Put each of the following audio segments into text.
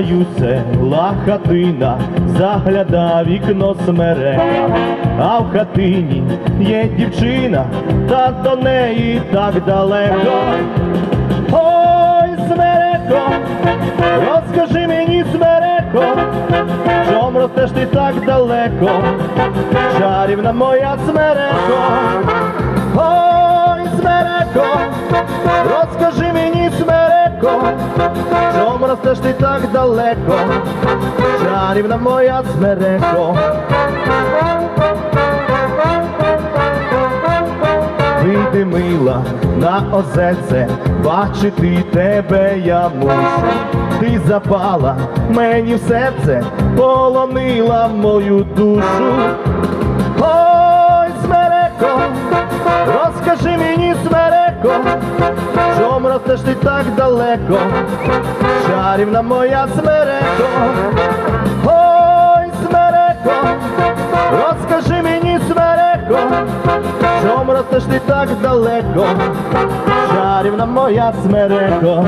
краю села хатина, загляда вікно смерека, а в хатині є дівчина, та до неї так далеко. Ой, смереко, розкажи мені, смереко, чом ростеш ти так далеко, чарівна моя смереко. Ой, смереко, розкажи мені, смереко, чом ростеш ти так далеко, чарівна моя смереко. Вийди мила на озерце, бачити тебе я мушу. Ти запала мені в серце, полонила мою душу. Чом ростеш ти так далеко, чарівна моя смереко. Ой, смереко, розкажи мені, смереко, чом ростеш ти так далеко, чарівна моя смереко.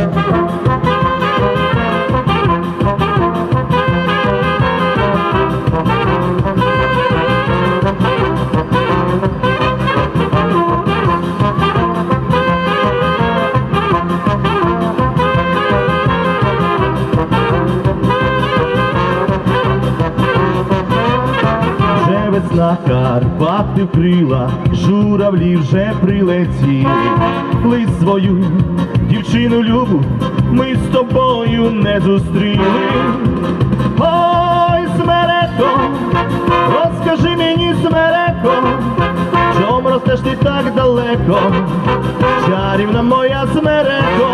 Весна Карпати вкрила, журавлі вже прилетіли, лист свою дівчину любу, ми з тобою не зустріли. Ой, смереко, розкажи мені, смереко, чом ростеш ти так далеко, чарівна моя смереко.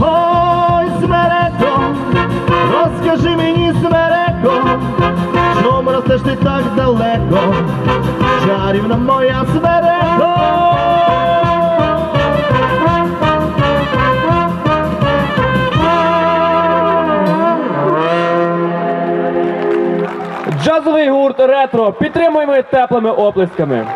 Ой, смереко, розкажи мені, смереко, ти так далеко, чарівна моя смереко. Джазовий гурт ретро. Підтримуємо теплими оплесками.